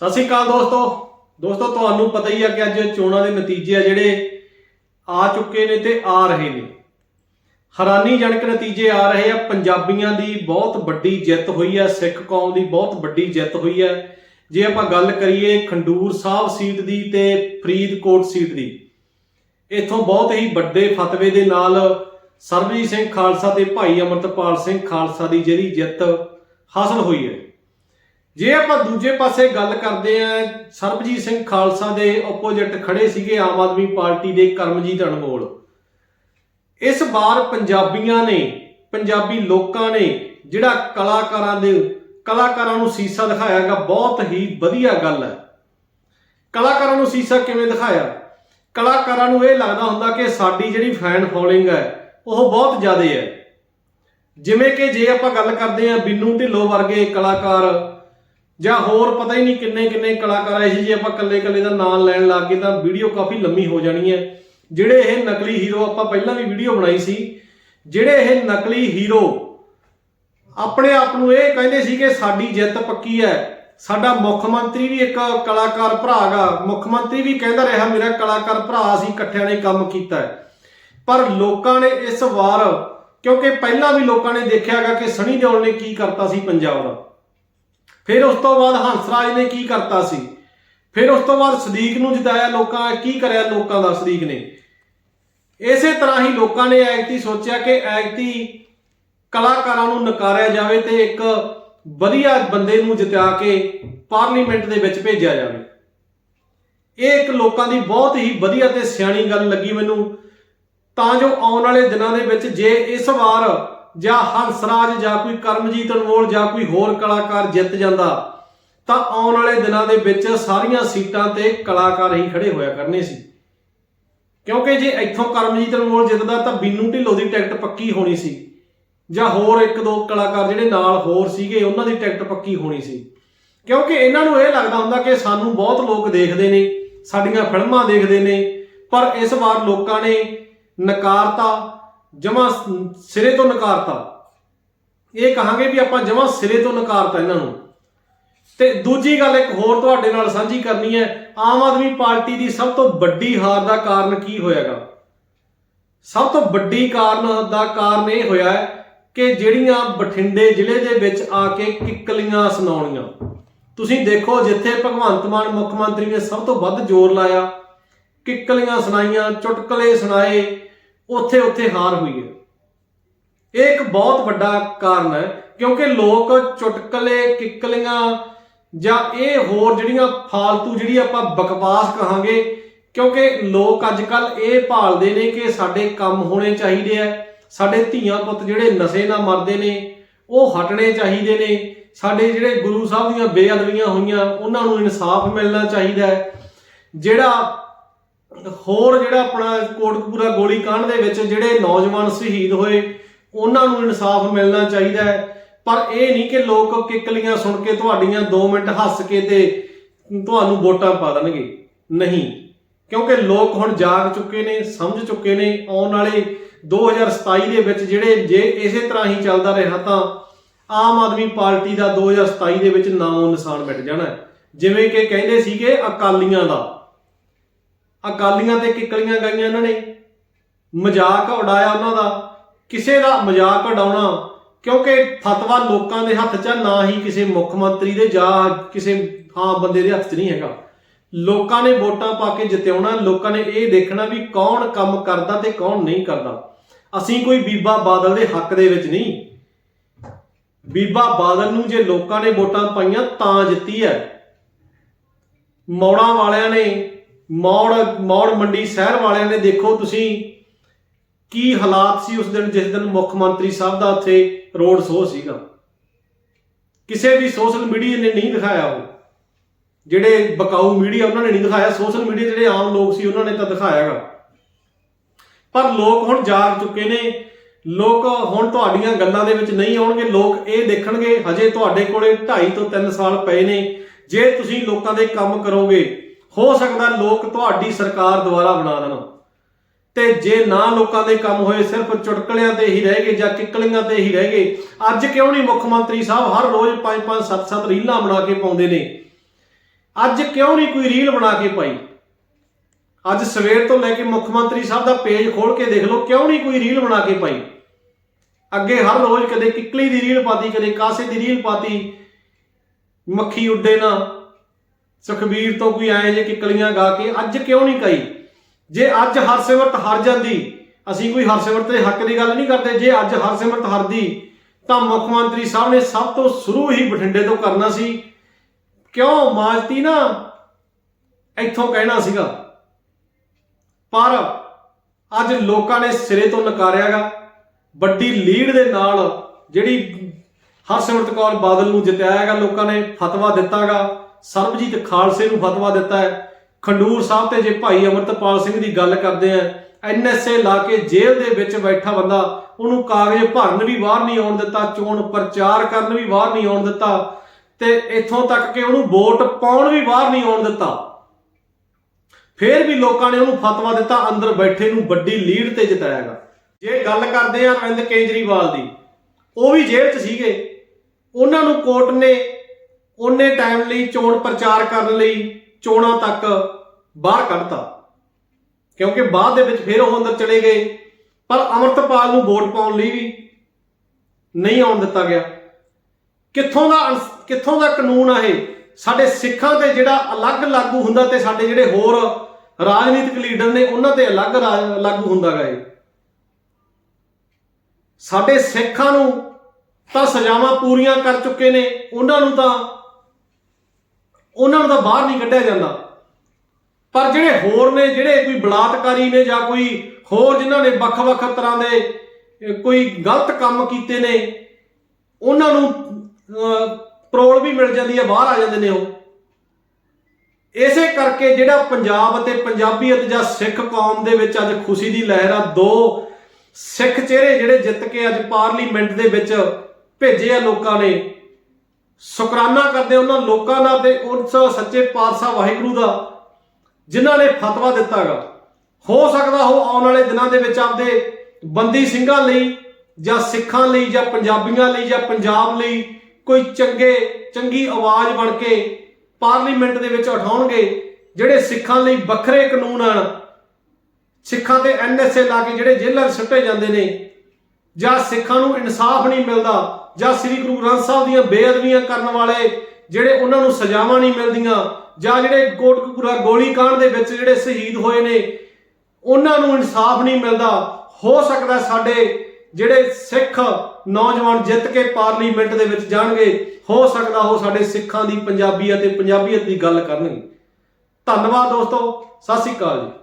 ਸਤਿ ਸ਼੍ਰੀ ਅਕਾਲ ਦੋਸਤੋ। ਦੋਸਤੋ, ਤੁਹਾਨੂੰ ਪਤਾ ਹੀ ਆ ਕਿ ਅੱਜ ਚੋਣਾਂ ਦੇ ਨਤੀਜੇ ਆ ਜਿਹੜੇ ਆ ਚੁੱਕੇ ਨੇ ਤੇ ਆ ਰਹੇ ਨੇ। ਹੈਰਾਨੀਜਨਕ ਨਤੀਜੇ ਆ ਰਹੇ ਆ। ਪੰਜਾਬੀਆਂ ਦੀ ਬਹੁਤ ਵੱਡੀ ਜਿੱਤ ਹੋਈ ਆ, ਸਿੱਖ ਕੌਮ ਦੀ ਬਹੁਤ ਵੱਡੀ ਜਿੱਤ ਹੋਈ ਆ। ਜੇ ਆਪਾਂ ਗੱਲ ਕਰੀਏ ਖੰਡੂਰ ਸਾਹਿਬ ਸੀਟ ਦੀ ਤੇ ਫਰੀਦਕੋਟ ਸੀਟ ਦੀ, ਇੱਥੋਂ ਬਹੁਤ ਹੀ ਵੱਡੇ ਫਤਵੇ ਦੇ ਨਾਲ ਸਰਬਜੀਤ ਸਿੰਘ ਖਾਲਸਾ ਤੇ ਭਾਈ ਅਮਰਤਪਾਲ ਸਿੰਘ ਖਾਲਸਾ ਦੀ ਜਿਹੜੀ ਜਿੱਤ ਹਾਸਲ ਹੋਈ ਹੈ। ਜੇ ਆਪਾਂ ਦੂਜੇ ਪਾਸੇ ਗੱਲ ਕਰਦੇ ਆ, ਸਰਬਜੀਤ ਸਿੰਘ ਖਾਲਸਾ ਦੇ ਆਪੋਜੀਟ ਖੜੇ ਸੀਗੇ ਆਮ ਆਦਮੀ ਪਾਰਟੀ ਦੇ ਕਰਮਜੀਤ ਅਨਮੋਲ। ਇਸ ਵਾਰ ਪੰਜਾਬੀਆਂ ਨੇ, ਪੰਜਾਬੀ ਲੋਕਾਂ ਨੇ ਜਿਹੜਾ ਕਲਾਕਾਰਾਂ ਦੇ, ਕਲਾਕਾਰਾਂ ਨੂੰ ਸੀਸਾ ਦਿਖਾਇਆਗਾ ਬਹੁਤ ਹੀ ਵਧੀਆ ਗੱਲ ਹੈ। ਕਲਾਕਾਰਾਂ ਨੂੰ ਸੀਸਾ ਕਿਵੇਂ ਦਿਖਾਇਆ? ਕਲਾਕਾਰਾਂ ਨੂੰ ਇਹ ਲੱਗਦਾ ਹੁੰਦਾ ਕਿ ਸਾਡੀ ਜਿਹੜੀ ਫੈਨ ਫੋਲੋਇੰਗ ਹੈ, ਉਹ ਬਹੁਤ ਜ਼ਿਆਦਾ ਹੈ। ਜਿਵੇਂ ਕਿ ਜੇ ਆਪਾਂ ਗੱਲ ਕਰਦੇ ਆ ਬਿੰਨੂ ਢਿੱਲੋਂ ਵਰਗੇ ਕਲਾਕਾਰ ਜਾਂ ਹੋਰ ਪਤਾ ਹੀ ਨਹੀਂ ਕਿੰਨੇ ਕਿੰਨੇ ਕਲਾਕਾਰ ਐਸੇ ਜੇ ਆਪਾਂ ਕੱਲੇ ਕੱਲੇ ਦਾ ਨਾਮ ਲੈਣ ਲੱਗ ਗਏ ਤਾਂ ਵੀਡੀਓ ਕਾਫੀ ਲੰਮੀ ਹੋ ਜਾਣੀ ਹੈ। ਜਿਹੜੇ ਇਹ ਨਕਲੀ ਹੀਰੋ ਆਪਾਂ ਪਹਿਲਾਂ ਵੀ ਵੀਡੀਓ ਬਣਾਈ ਸੀ, ਜਿਹੜੇ ਇਹ ਨਕਲੀ ਹੀਰੋ ਆਪਣੇ ਆਪ ਨੂੰ ਇਹ ਕਹਿੰਦੇ ਸੀ ਕਿ ਸਾਡੀ ਜਿੱਤ ਪੱਕੀ ਹੈ। ਸਾਡਾ ਮੁੱਖ ਮੰਤਰੀ ਵੀ ਇੱਕ ਕਲਾਕਾਰ ਭਰਾ ਗਾ। ਮੁੱਖ ਮੰਤਰੀ ਵੀ ਕਹਿੰਦਾ ਰਿਹਾ, ਮੇਰਾ ਕਲਾਕਾਰ ਭਰਾ ਸੀ ਇਕੱਠਿਆਂ ਨੇ ਕੰਮ ਕੀਤਾ ਪਰ ਲੋਕਾਂ ਨੇ ਇਸ ਵਾਰ, ਕਿਉਂਕਿ ਪਹਿਲਾਂ ਵੀ ਲੋਕਾਂ ਨੇ ਦੇਖਿਆਗਾ ਕਿ ਸਣੀ ਦਿਓਲ ਨੇ ਕੀ ਕਰਤਾ ਸੀ ਪੰਜਾਬ ਦਾ। ਫਿਰ ਉਸ ਤੋਂ ਬਾਅਦ ਹੰਸਰਾਜ ਨੇ ਕੀ ਕਰਤਾ ਸੀ? ਫਿਰ ਉਸ ਤੋਂ ਬਾਅਦ ਸਦੀਕ ਨੂੰ ਜਿਤਾਇਆ ਲੋਕਾਂ, ਕੀ ਕਰਿਆ ਲੋਕਾਂ ਦਾ ਸਦੀਕ ਨੇ? ਇਸੇ ਤਰ੍ਹਾਂ ਹੀ ਲੋਕਾਂ ਨੇ ਐਗਤੀ ਸੋਚਿਆ ਕਿ ਐਗਤੀ ਕਲਾਕਾਰਾਂ ਨੂੰ ਨਕਾਰਿਆ ਜਾਵੇ ਤੇ ਇੱਕ ਵਧੀਆ ਬੰਦੇ ਨੂੰ ਜਿਤਾ ਕੇ ਪਾਰਲੀਮੈਂਟ ਦੇ ਵਿੱਚ ਭੇਜਿਆ ਜਾਵੇ। ਇਹ ਇੱਕ ਲੋਕਾਂ ਦੀ ਬਹੁਤ ਹੀ ਵਧੀਆ ਤੇ ਸਿਆਣੀ ਗੱਲ ਲੱਗੀ ਮੈਨੂੰ। ਤਾਂ ਜੋ ਆਉਣ ਵਾਲੇ ਦਿਨਾਂ ਦੇ ਵਿੱਚ ਜੇ ਇਸ ਵਾਰ ਜਾਂ ਹੰਸਰਾਜ ਜਾਂ ਕੋਈ ਕਰਮਜੀਤ ਅਨਮੋਲ ਜਾਂ ਕੋਈ ਹੋਰ ਕਲਾਕਾਰ ਜਿੱਤ ਜਾਂਦਾ, ਤਾਂ ਆਉਣ ਵਾਲੇ ਦਿਨਾਂ ਦੇ ਵਿੱਚ ਸਾਰੀਆਂ ਸੀਟਾਂ ਤੇ ਕਲਾਕਾਰ ਹੀ ਖੜੇ ਹੋਇਆ ਕਰਨੇ ਸੀ। ਕਿਉਂਕਿ ਜੇ ਇੱਥੋਂ ਕਰਮਜੀਤ ਅਨਮੋਲ ਜਿੱਤਦਾ ਤਾਂ ਬਿੰਨੂ ਢਿੱਲੋਂ ਦੀ ਟਿਕਟ ਪੱਕੀ ਹੋਣੀ ਸੀ, ਜਾਂ ਹੋਰ ਇੱਕ ਦੋ ਕਲਾਕਾਰ ਜਿਹੜੇ ਨਾਲ ਹੋਰ ਸੀਗੇ, ਉਹਨਾਂ ਦੀ ਟਿਕਟ ਪੱਕੀ ਹੋਣੀ ਸੀ। ਕਿਉਂਕਿ ਇਹਨਾਂ ਨੂੰ ਇਹ ਲੱਗਦਾ ਹੁੰਦਾ ਕਿ ਸਾਨੂੰ ਬਹੁਤ ਲੋਕ ਦੇਖਦੇ ਨੇ, ਸਾਡੀਆਂ ਫਿਲਮਾਂ ਦੇਖਦੇ ਨੇ, ਪਰ ਇਸ ਵਾਰ ਲੋਕਾਂ ਨੇ ਨਕਾਰਤਾ ਜਮਾ ਸਿਰੇ ਤੋਂ ਨਕਾਰਤਾ। ਇਹ ਕਹਾਂਗੇ ਵੀ ਆਪਾਂ ਜਮਾ ਸਿਰੇ ਤੋਂ ਨਕਾਰਤਾ ਇਹਨਾਂ ਨੂੰ। ਤੇ ਦੂਜੀ ਗੱਲ ਇੱਕ ਹੋਰ ਤੁਹਾਡੇ ਨਾਲ ਸਾਂਝੀ ਕਰਨੀ ਹੈ, ਆਮ ਆਦਮੀ ਪਾਰਟੀ ਦੀ ਸਭ ਤੋਂ ਵੱਡੀ ਹਾਰ ਦਾ ਕਾਰਨ ਕੀ ਹੋਇਆਗਾ? ਸਭ ਤੋਂ ਵੱਡੀ ਕਾਰਨ ਦਾ ਕਾਰਨ ਇਹ ਹੋਇਆ ਹੈ ਕਿ ਜਿਹੜੀਆਂ ਬਠਿੰਡੇ ਜ਼ਿਲ੍ਹੇ ਦੇ ਵਿੱਚ ਆ ਕੇ ਕਿੱਕਲੀਆਂ ਸੁਣਾਉਣੀਆਂ। ਤੁਸੀਂ ਦੇਖੋ, ਜਿੱਥੇ ਭਗਵੰਤ ਮਾਨ ਮੁੱਖ ਮੰਤਰੀ ਨੇ ਸਭ ਤੋਂ ਵੱਧ ਜ਼ੋਰ ਲਾਇਆ, ਕਿੱਕਲੀਆਂ ਸੁਣਾਈਆਂ, ਚੁਟਕਲੇ ਸੁਣਾਏ ਉੱਥੇ ਉੱਥੇ ਹਾਰ ਹੋਈ ਹੈ। ਇਹ ਇੱਕ ਬਹੁਤ ਵੱਡਾ ਕਾਰਨ ਹੈ, ਕਿਉਂਕਿ ਲੋਕ ਚੁਟਕਲੇ, ਕਿੱਕਲੀਆਂ ਜਾਂ ਇਹ ਹੋਰ ਜਿਹੜੀਆਂ ਫਾਲਤੂ ਜਿਹੜੀ ਆਪਾਂ ਬਕਵਾਸ ਕਹਾਂਗੇ, ਕਿਉਂਕਿ ਲੋਕ ਅੱਜ ਕੱਲ ਇਹ ਭਾਲਦੇ ਨੇ ਕਿ ਸਾਡੇ ਕੰਮ ਹੋਣੇ ਚਾਹੀਦੇ ਆ, ਸਾਡੇ ਧੀਆਂ ਪੁੱਤ ਜਿਹੜੇ ਨਸ਼ੇ ਨਾਲ ਮਰਦੇ ਨੇ, ਉਹ ਹਟਣੇ ਚਾਹੀਦੇ ਨੇ, ਸਾਡੇ ਜਿਹੜੇ ਗੁਰੂ ਸਾਹਿਬ ਦੀਆਂ ਬੇਅਦਬੀਆਂ ਹੋਈਆਂ, ਉਹਨਾਂ ਨੂੰ ਇਨਸਾਫ ਮਿਲਣਾ ਚਾਹੀਦਾ ਹੈ। ਜਿਹੜਾ ਹੋਰ ਜਿਹੜਾ ਆਪਣਾ ਕੋਟਕਪੂਰਾ ਗੋਲੀ ਕਾਂਡ ਦੇ ਵਿੱਚ ਜਿਹੜੇ ਨੌਜਵਾਨ ਸ਼ਹੀਦ ਹੋਏ, ਉਹਨਾਂ ਨੂੰ ਇਨਸਾਫ ਮਿਲਣਾ ਚਾਹੀਦਾ ਹੈ। ਪਰ ਇਹ ਨਹੀਂ ਕਿ ਲੋਕ ਕਿੱਕਲੀਆਂ ਸੁਣ ਕੇ ਤੁਹਾਡੀਆਂ 2 ਮਿੰਟ ਹੱਸ ਕੇ ਤੇ ਤੁਹਾਨੂੰ ਵੋਟਾਂ ਪਾ ਦੇਣਗੇ। ਨਹੀਂ। ਕਿਉਂਕਿ ਲੋਕ ਹੁਣ ਜਾਗ ਚੁੱਕੇ ਨੇ, ਸਮਝ ਚੁੱਕੇ ਨੇ। ਆਉਣ ਵਾਲੇ 2027 ਦੇ ਵਿੱਚ ਜਿਹੜੇ ਜੇ ਇਸੇ ਤਰ੍ਹਾਂ ਹੀ ਚੱਲਦਾ ਰਿਹਾ ਤਾਂ ਆਮ ਆਦਮੀ ਪਾਰਟੀ ਦਾ 2027 ਦੇ ਵਿੱਚ ਨਾਮੋ ਨਿਸ਼ਾਨ ਮਿਟ ਜਾਣਾ ਜਿਵੇਂ ਕਿ ਕਹਿੰਦੇ ਸੀਗੇ ਅਕਾਲੀਆਂ ਦਾ। ਅਕਾਲੀਆਂ ਤੇ ਕਿੱਕਲੀਆਂ ਗਾਈਆਂ ਇਹਨਾਂ ਨੇ। ਮਜ਼ਾਕ ਉਡਾਇਆ ਉਹਨਾਂ ਦਾ। ਕਿਸੇ ਦਾ ਮਜ਼ਾਕ ਉਡਾਉਣਾ, ਕਿਉਂਕਿ ਫਤਵਾ ਲੋਕਾਂ ਦੇ ਹੱਥ 'ਚ ਨਾ ਹੀ ਕਿਸੇ ਮੁੱਖ ਮੰਤਰੀ ਦੇ ਜਾਂ ਕਿਸੇ ਹਾਂ ਬੰਦੇ ਦੇ ਹੱਥ 'ਚ ਨਹੀਂ ਹੈਗਾ। ਲੋਕਾਂ ਨੇ ਵੋਟਾਂ ਪਾ ਕੇ ਜਿਤਾਉਣਾ ਲੋਕਾਂ ਨੇ ਇਹ ਦੇਖਣਾ ਵੀ ਕੌਣ ਕੰਮ ਕਰਦਾ ਤੇ ਕੌਣ ਨਹੀਂ ਕਰਦਾ। ਅਸੀਂ ਕੋਈ ਬੀਬਾ ਬਾਦਲ ਦੇ ਹੱਕ ਦੇ ਵਿੱਚ ਨਹੀਂ। ਬੀਬਾ ਬਾਦਲ ਨੂੰ ਜੇ ਲੋਕਾਂ ਨੇ ਵੋਟਾਂ ਪਾਈਆਂ ਤਾਂ ਜਿੱਤੀ ਹੈ। ਮੌੜਾਂ ਵਾਲਿਆਂ ਨੇ ਮੌੜ ਮੌੜ ਮੰਡੀ ਸ਼ਹਿਰ ਵਾਲਿਆਂ ਨੇ ਦੇਖੋ ਤੁਸੀਂ ਕੀ ਹਾਲਾਤ ਸੀ ਉਸ ਦਿਨ, ਜਿਸ ਦਿਨ ਮੁੱਖ ਮੰਤਰੀ ਸਾਹਿਬ ਦਾ ਉੱਥੇ ਰੋਡ ਸ਼ੋਅ ਸੀਗਾ। ਕਿਸੇ ਵੀ ਸੋਸ਼ਲ ਮੀਡੀਆ ਨੇ ਨਹੀਂ ਦਿਖਾਇਆ ਉਹ। ਜਿਹੜੇ ਬਕਾਊ ਮੀਡੀਆ ਉਹਨਾਂ ਨੇ ਨਹੀਂ ਦਿਖਾਇਆ ਸੋਸ਼ਲ ਮੀਡੀਆ ਜਿਹੜੇ ਆਮ ਲੋਕ ਸੀ ਉਹਨਾਂ ਨੇ ਤਾਂ ਦਿਖਾਇਆਗਾ ਪਰ ਲੋਕ ਹੁਣ ਜਾਗ ਚੁੱਕੇ ਨੇ। ਲੋਕ ਹੁਣ ਤੁਹਾਡੀਆਂ ਗੱਲਾਂ ਦੇ ਵਿੱਚ ਨਹੀਂ ਆਉਣਗੇ। ਲੋਕ ਇਹ ਦੇਖਣਗੇ, ਹਜੇ ਤੁਹਾਡੇ ਕੋਲੇ 2.5 ਤੋਂ 3 ਸਾਲ ਪਏ ਨੇ। ਜੇ ਤੁਸੀਂ ਲੋਕਾਂ ਦੇ ਕੰਮ ਕਰੋਗੇ ਹੋ ਸਕਦਾ ਲੋਕ ਤੁਹਾਡੀ ਸਰਕਾਰ ਦੁਆਰਾ ਬਣਾ ਦੇਣ। ਤੇ ਜੇ ਨਾ ਲੋਕਾਂ ਦੇ ਕੰਮ ਹੋਏ, ਸਿਰਫ ਚੁਟਕਲਿਆਂ ਤੇ ਹੀ ਰਹਿ ਗਏ ਜਾਂ ਕਿੱਕਲੀਆਂ ਤੇ ਹੀ ਰਹਿ ਗਏ, ਅੱਜ ਕਿਉਂ ਨਹੀਂ ਮੁੱਖ ਮੰਤਰੀ ਸਾਹਿਬ ਹਰ ਰੋਜ਼ 5-5 7-7 ਰੀਲਾਂ ਬਣਾ ਕੇ ਪਾਉਂਦੇ ਨੇ? ਅੱਜ ਕਿਉਂ ਨਹੀਂ ਕੋਈ ਰੀਲ ਬਣਾ ਕੇ ਪਾਈ? ਅੱਜ ਸਵੇਰ ਤੋਂ ਲੈ ਕੇ ਮੁੱਖ ਮੰਤਰੀ ਸਾਹਿਬ ਦਾ ਪੇਜ ਖੋਲ ਕੇ ਦੇਖ ਲਓ, ਕਿਉਂ ਨਹੀਂ ਕੋਈ ਰੀਲ ਬਣਾ ਕੇ ਪਾਈ? ਅੱਗੇ ਹਰ ਰੋਜ਼ ਕਦੇ ਕਿੱਕਲੀ ਦੀ ਰੀਲ ਪਾਤੀ, ਕਦੇ ਕਾਸੇ ਦੀ ਰੀਲ ਪਾਤੀ, ਮੱਖੀ ਉੱਡੇ ਨਾ। ਸੁਖਬੀਰ ਤੋਂ ਕੋਈ ਆਏ ਜੇ ਕਿਕਲੀਆਂ ਗਾ ਕੇ ਅੱਜ ਕਿਉਂ ਨਹੀਂ ਕਹੀ? ਜੇ ਅੱਜ ਹਰਸਿਮਰਤ ਹਰ ਜਾਂਦੀ, ਅਸੀਂ ਕੋਈ ਹਰਸਿਮਰਤ ਦੇ ਹੱਕ ਦੀ ਗੱਲ ਨਹੀਂ ਕਰਦੇ। ਜੇ ਅੱਜ ਹਰਸਿਮਰਤ ਹਰਦੀ, ਤਾਂ ਮੁੱਖ ਮੰਤਰੀ ਸਾਹਿਬ ਨੇ ਸਭ ਤੋਂ ਸ਼ੁਰੂ ਹੀ ਬਠਿੰਡੇ ਤੋਂ ਕਰਨਾ ਸੀ। ਕਿਉਂ? ਮਾਜਤੀ ਨਾ ਇੱਥੋਂ ਕਹਿਣਾ ਸੀਗਾ। ਪਰ ਅੱਜ ਲੋਕਾਂ ਨੇ ਸਿਰੇ ਤੋਂ ਨਕਾਰਿਆਗਾ। ਵੱਡੀ ਲੀਡ ਦੇ ਨਾਲ ਜਿਹੜੀ ਹਰਸਿਮਰਤ ਕੌਰ ਬਾਦਲ ਨੂੰ ਜਿਤਾਇਆਗਾ ਲੋਕਾਂ ਨੇ ਫਤਵਾ ਦਿੱਤਾਗਾ। ਸਰਬਜੀਤ ਖਾਲਸੇ ਨੂੰ ਫਤਵਾ ਦਿੱਤਾ ਹੈ। ਖੰਡੂਰ ਸਾਹਿਬ ਤੇ ਜੇ ਭਾਈ ਅਮਰਤਪਾਲ ਸਿੰਘ ਦੀ ਗੱਲ ਕਰਦੇ ਆ ਐਨਐਸਏ ਲਾ ਕੇ ਜੇਲ੍ਹ ਦੇ ਵਿੱਚ ਬੈਠਾ ਬੰਦਾ, ਉਹਨੂੰ ਕਾਗਜ਼ ਭਰਨ ਵੀ ਬਾਹਰ ਨਹੀਂ ਆਉਣ ਦਿੱਤਾ, ਚੋਣ ਪ੍ਰਚਾਰ ਕਰਨ ਵੀ ਬਾਹਰ ਨਹੀਂ ਆਉਣ ਦਿੱਤਾ, ਤੇ ਇੱਥੋਂ ਤੱਕ ਕਿ ਉਹਨੂੰ ਵੋਟ ਪਾਉਣ ਵੀ ਬਾਹਰ ਨਹੀਂ ਆਉਣ ਦਿੱਤਾ। ਫੇਰ ਵੀ ਲੋਕਾਂ ਨੇ ਉਹਨੂੰ ਫਤਵਾ ਦਿੱਤਾ, ਅੰਦਰ ਬੈਠੇ ਨੂੰ ਵੱਡੀ ਲੀਡ ਤੇ ਜਿਤਾਇਆਗਾ ਜੇ ਗੱਲ ਕਰਦੇ ਆ ਅਰਵਿੰਦ ਕੇਜਰੀਵਾਲ ਦੀ, ਉਹ ਵੀ ਜੇਲ੍ਹ 'ਚ ਸੀਗੇ। ਉਹਨਾਂ ਨੂੰ ਕੋਰਟ ਨੇ ਉਹਨੇ ਟਾਈਮ ਲਈ ਚੋਣ ਪ੍ਰਚਾਰ ਕਰਨ ਲਈ ਚੋਣਾਂ ਤੱਕ ਬਾਹਰ ਕੱਢਤਾ। ਕਿਉਂਕਿ ਬਾਅਦ ਦੇ ਵਿੱਚ ਫਿਰ ਉਹ ਅੰਦਰ ਚਲੇ ਗਏ। ਪਰ ਅਮਰਤਪਾਲ ਨੂੰ ਵੋਟ ਪਾਉਣ ਲਈ ਵੀ ਨਹੀਂ ਆਉਣ ਦਿੱਤਾ ਗਿਆ। ਕਿੱਥੋਂ ਦਾ ਕਿੱਥੋਂ ਦਾ ਕਾਨੂੰਨ ਆ ਇਹ? ਸਾਡੇ ਸਿੱਖਾਂ ਤੇ ਜਿਹੜਾ ਅਲੱਗ ਲਾਗੂ ਹੁੰਦਾ ਤੇ ਸਾਡੇ ਜਿਹੜੇ ਹੋਰ ਰਾਜਨੀਤਿਕ ਲੀਡਰ ਨੇ, ਉਹਨਾਂ ਤੇ ਅਲੱਗ ਰਾਜ- ਲਾਗੂ ਹੁੰਦਾਗਾ ਇਹ। ਸਾਡੇ ਸਿੱਖਾਂ ਨੂੰ ਤਾਂ ਸਜ਼ਾਵਾਂ ਪੂਰੀਆਂ ਕਰ ਚੁੱਕੇ ਨੇ, ਉਹਨਾਂ ਨੂੰ ਤਾਂ ਉਹਨਾਂ ਨੂੰ ਤਾਂ ਬਾਹਰ ਨਹੀਂ ਕੱਢਿਆ ਜਾਂਦਾ। ਪਰ ਜਿਹੜੇ ਹੋਰ ਨੇ ਜਿਹੜੇ ਕੋਈ ਬਲਾਤਕਾਰੀ ਨੇ ਜਾਂ ਕੋਈ ਹੋਰ ਜਿਨ੍ਹਾਂ ਨੇ ਵੱਖ-ਵੱਖ ਤਰ੍ਹਾਂ ਦੇ ਕੋਈ ਗਲਤ ਕੰਮ ਕੀਤੇ ਨੇ ਉਹਨਾਂ ਨੂੰ ਅਹ, ਪਰੋਲ ਵੀ ਮਿਲ ਜਾਂਦੀ ਹੈ ਬਾਹਰ ਆ ਜਾਂਦੇ ਨੇ ਉਹ। ਇਸੇ ਕਰਕੇ ਜਿਹੜਾ ਪੰਜਾਬ ਅਤੇ ਪੰਜਾਬੀਅਤ ਜਾਂ ਸਿੱਖ ਕੌਮ ਦੇ ਵਿੱਚ ਅੱਜ ਖੁਸ਼ੀ ਦੀ ਲਹਿਰ ਆ ਦੋ ਸਿੱਖ ਚਿਹਰੇ ਜਿਹੜੇ ਜਿੱਤ ਕੇ ਅੱਜ ਪਾਰਲੀਮੈਂਟ ਦੇ ਵਿੱਚ ਭੇਜੇ ਆ ਲੋਕਾਂ ਨੇ ਸ਼ੁਕਰਾਨਾ ਕਰਦੇ ਉਹਨਾਂ ਲੋਕਾਂ ਨਾਲ ਤੇ ਉਸ ਸੱਚੇ ਪਾਤਸ਼ਾਹ ਵਾਹਿਗੁਰੂ ਦਾ, ਜਿਨ੍ਹਾਂ ਨੇ ਫਤਵਾ ਦਿੱਤਾਗਾ ਹੋ ਸਕਦਾ ਉਹ ਆਉਣ ਵਾਲੇ ਦਿਨਾਂ ਦੇ ਵਿੱਚ ਆਪਦੇ ਬੰਦੀ ਸਿੰਘਾਂ ਲਈ ਜਾਂ ਸਿੱਖਾਂ ਲਈ ਜਾਂ ਪੰਜਾਬੀਆਂ ਲਈ ਜਾਂ ਪੰਜਾਬ ਲਈ ਕੋਈ ਚੰਗੇ, ਚੰਗੀ ਆਵਾਜ਼ ਬਣ ਕੇ ਪਾਰਲੀਮੈਂਟ ਦੇ ਵਿੱਚ ਉਠਾਉਣਗੇ, ਜਿਹੜੇ ਸਿੱਖਾਂ ਲਈ ਵੱਖਰੇ ਕਾਨੂੰਨ ਹਨ। ਸਿੱਖਾਂ ਤੇ ਐਨਐਸਏ ਲਾ ਕੇ ਜਿਹੜੇ ਜੇਲ੍ਹਾਂ 'ਚ ਸੁੱਟੇ ਜਾਂਦੇ ਨੇ, ਜਾਂ ਸਿੱਖਾਂ ਨੂੰ ਇਨਸਾਫ ਨਹੀਂ ਮਿਲਦਾ ਜਾਂ ਸ੍ਰੀ ਗੁਰੂ ਗ੍ਰੰਥ ਸਾਹਿਬ ਦੀਆਂ ਬੇਅਦਬੀਆਂ ਕਰਨ ਵਾਲੇ ਜਿਹੜੇ ਉਹਨਾਂ ਨੂੰ ਸਜ਼ਾਵਾਂ ਨਹੀਂ ਮਿਲਦੀਆਂ, ਜਾਂ ਜਿਹੜੇ ਕੋਟਕਪੂਰਾ ਗੋਲੀकांड ਦੇ ਵਿੱਚ ਜਿਹੜੇ ਸ਼ਹੀਦ ਹੋਏ ਨੇ, ਉਹਨਾਂ ਨੂੰ ਇਨਸਾਫ ਨਹੀਂ ਮਿਲਦਾ। ਹੋ ਸਕਦਾ ਸਾਡੇ ਜਿਹੜੇ ਸਿੱਖ ਨੌਜਵਾਨ ਜਿੱਤ ਕੇ ਪਾਰਲੀਮੈਂਟ ਦੇ ਵਿੱਚ ਜਾਣਗੇ, ਹੋ ਸਕਦਾ ਉਹ ਸਾਡੇ ਸਿੱਖਾਂ ਦੀ ਪੰਜਾਬੀ ਅਤੇ ਪੰਜਾਬੀਅਤ ਦੀ ਗੱਲ ਕਰਨਗੇ। ਧੰਨਵਾਦ ਦੋਸਤੋ, ਸਤਿ ਸ਼੍ਰੀ ਅਕਾਲ ਜੀ।